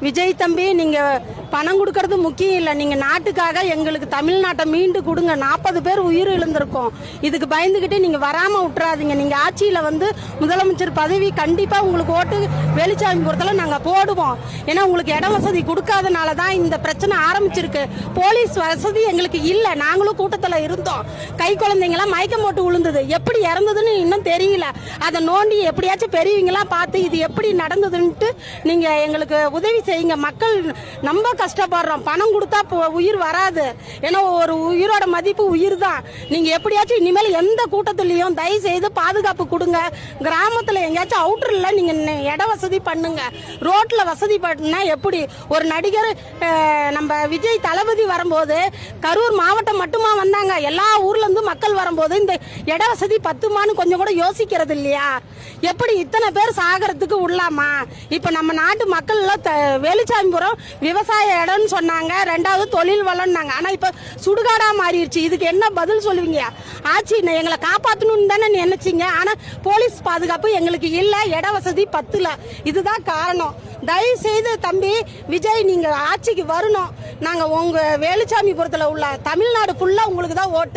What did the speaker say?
விஜய் தம்பி நீங்க பணம் கொடுக்கறது முக்கியம் இல்ல. நீங்க நாட்டுக்காக எங்களுக்கு தமிழ்நாட்டை மீண்டு கொடுங்க. நாற்பது பேர் உயிர் இழந்திருக்கோம். இதுக்கு பயந்துகிட்டு நீங்க வராம விட்டுறாதீங்க. நீங்க ஆட்சியில வந்து முதலமைச்சர் பதவி கண்டிப்பா உங்களுக்கு ஓட்டு வெளிச்சாமிபுரத்துல நாங்க போடுவோம். ஏன்னா உங்களுக்கு இடம் வசதி கொடுக்காதனால தான் இந்த பிரச்சனை ஆரம்பிச்சிருக்கு. போலீஸ் வசதி எங்களுக்கு இல்ல. நாங்களும் கூட்டத்துல இருந்தோம். கை குழந்தைங்களாம் மயக்கம் போட்டு விழுந்தது. எப்படி இறந்ததுன்னு இன்னும் தெரியல. அதை நோண்டி எப்படியாச்சும் பெரியவங்களாம் பார்த்து இது எப்படி நடந்ததுன்ட்டு நீங்க எங்களுக்கு உதவி செய்யுங்க மக்கள் ரொம்ப கஷ்டப்படுறோம். பணம் கொடுத்தா உயிர் வராது. ஏன்னா ஒரு உயிரோட மதிப்பு உயிர் தான் நீங்கள் எப்படியாச்சும் இனிமேல் எந்த கூட்டத்துலேயும் தயவு செய்து பாதுகாப்பு கொடுங்க. கிராமத்தில் எங்கேயாச்சும் அவுட்டரில் நீங்கள் இட வசதி பண்ணுங்க. ரோட்டில் வசதி பண்ணா எப்படி? ஒரு நடிகர் நம்ம விஜய் தளபதி வரும்போது கரூர் மாவட்டம் மட்டுமா வந்தாங்க? எல்லா மக்கள் வரும்போது இந்த இட வசதி பத்துமான்னு கொஞ்சம் கூட யோசிக்கிறது இல்லையா எப்படி இத்தனை பேர் சாகிறதுக்கு உள்ளாமா? இப்ப நம்ம நாட்டு மக்கள் எல்லாம் த- வேலுச்சாமிபுரம் விவசாய இடம்னு சொன்னாங்க ரெண்டாவது தொழில் வளம்னாங்க. ஆனா இப்ப சுடுகாடா மாறிடுச்சு. இதுக்கு என்ன பதில் சொல்லுவீங்க? ஆட்சி எங்களை காப்பாத்தணும்னு தானே நினைச்சீங்க. ஆனா போலீஸ் பாதுகாப்பு எங்களுக்கு இல்ல இட வசதி பத்துல. இதுதான் காரணம். தயவு செய்து தம்பி விஜய் நீங்க ஆட்சிக்கு வரணும். நாங்க உங்க வேலுச்சாமிபுரத்துல உள்ள தமிழ்நாடு ஃபுல்லா உங்களுக்கு தான் ஓட்டு.